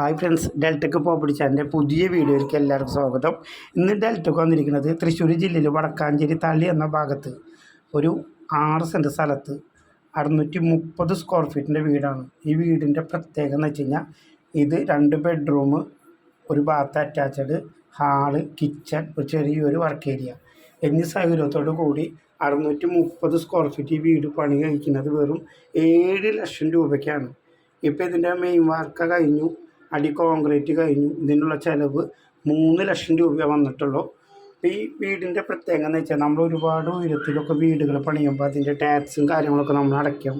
Hi friends ഡെൽറ്റക്ക് പോപ്പിടിച്ചാന്റെ പുതിയ വീഡിയോയിലേക്ക് എല്ലാവർക്കും സ്വാഗതം. ഇന്ന് ഡെൽറ്റക്ക് വന്നിരിക്കുന്നത് തൃശ്ശൂർ ജില്ലയിൽ വടക്കാഞ്ചേരി തള്ളി എന്ന ഭാഗത്ത് ഒരു ആറ് സെന്റ് സ്ഥലത്ത് അറുന്നൂറ്റി മുപ്പത് സ്ക്വയർ ഫീറ്റിന്റെ വീടാണ്. ഈ വീടിന്റെ പ്രത്യേകത എന്ന് വെച്ച് കഴിഞ്ഞാൽ ഇത് രണ്ട് ബെഡ്റൂം ഒരു ബാത്ത് അറ്റാച്ച്ഡ് ഹാൾ കിച്ചൺ ഒരു ചെറിയൊരു വർക്ക് ഏരിയ എന്നീ സൗകര്യത്തോടു കൂടി അറുന്നൂറ്റി മുപ്പത് സ്ക്വയർ ഫീറ്റ് ഈ വീട് പണി കഴിക്കുന്നത് വെറും ഏഴ് ലക്ഷം രൂപയ്ക്കാണ്. ഇപ്പോൾ ഇതിന്റെ മെയിൻ വർക്ക് കഴിഞ്ഞു. അടി കോൺക്രീറ്റ് കഴിഞ്ഞു. ഇതിനുള്ള ചിലവ് മൂന്ന് ലക്ഷം രൂപ വന്നിട്ടുള്ളൂ. ഈ വീടിന്റെ പ്രത്യേകത എന്ന് വെച്ചാൽ നമ്മൾ ഒരുപാട് ഉയരത്തിലൊക്കെ വീടുകൾ പണിയുമ്പോൾ അതിന്റെ ടാക്സും കാര്യങ്ങളൊക്കെ നമ്മൾ അടയ്ക്കും.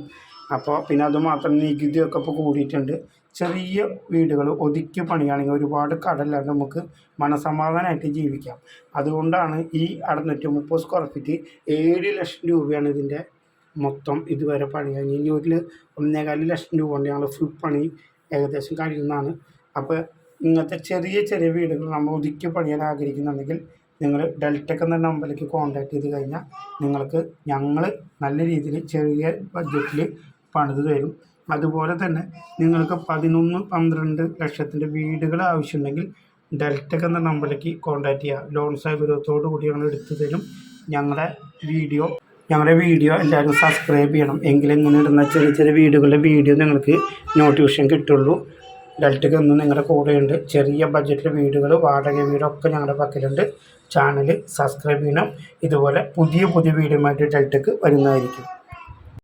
അപ്പോൾ പിന്നെ അതുമാത്രം നികുതിയൊക്കെ ഇപ്പോൾ കൂടിയിട്ടുണ്ട്. ചെറിയ വീടുകൾ ഒതുക്കി പണിയാണെങ്കിൽ ഒരുപാട് കടല്ലാതെ നമുക്ക് മനസമാധാനമായിട്ട് ജീവിക്കാം. അതുകൊണ്ടാണ് ഈ അറുന്നൂറ്റി മുപ്പത് സ്ക്വയർ ഫീറ്റ് ഏഴ് ലക്ഷം രൂപയാണ് ഇതിന്റെ മൊത്തം ഇതുവരെ പണി കഴിഞ്ഞ് ഇനി ഒരു ഒന്നേകാൽ ലക്ഷം രൂപ കൊണ്ട് ഞങ്ങൾ ഫുൾ പണി ഏകദേശം കഴിയുന്നതാണ്. അപ്പോൾ ഇങ്ങനത്തെ ചെറിയ ചെറിയ വീടുകൾ നമ്മൾ ഒതുക്കി പണിയാൻ ആഗ്രഹിക്കുന്നുണ്ടെങ്കിൽ നിങ്ങൾ ഡെൽറ്റക്ക് എന്ന നമ്പറിലേക്ക് കോൺടാക്ട് ചെയ്ത് കഴിഞ്ഞാൽ നിങ്ങൾക്ക് ഞങ്ങൾ നല്ല രീതിയിൽ ചെറിയ ബഡ്ജറ്റിൽ പണിത് തരും. അതുപോലെ തന്നെ നിങ്ങൾക്ക് പതിനൊന്ന് പന്ത്രണ്ട് ലക്ഷത്തിന്റെ വീടുകൾ ആവശ്യമുണ്ടെങ്കിൽ ഡെൽറ്റക്ക് എന്ന നമ്പറിലേക്ക് കോൺടാക്ട് ചെയ്യുക. ലോൺ സൗകര്യത്തോടു കൂടി ഞങ്ങൾ എടുത്തു തരും ഞങ്ങളുടെ വീഡിയോ. ഞങ്ങളുടെ വീഡിയോ എല്ലാവരും സബ്സ്ക്രൈബ് ചെയ്യണം. എങ്കിലും ഇങ്ങനെ ഇടുന്ന ചെറിയ ചെറിയ വീഡിയോകളുടെ വീഡിയോ നിങ്ങൾക്ക് നോട്ടിഫിക്കേഷൻ കിട്ടുള്ളൂ. ഡെൽറ്റക്ക് എന്നും നിങ്ങളുടെ കൂടെയുണ്ട് ചെറിയ ബഡ്ജറ്റിലെ വീടുകൾ വാടക വീടൊക്കെ ഞങ്ങളുടെ പക്കലുണ്ട്. ചാനൽ സബ്സ്ക്രൈബ് ചെയ്യണം. ഇതുപോലെ പുതിയ പുതിയ വീഡിയോ ആയിട്ട് ഡെൽറ്റക്ക് വരുന്നതായിരിക്കും.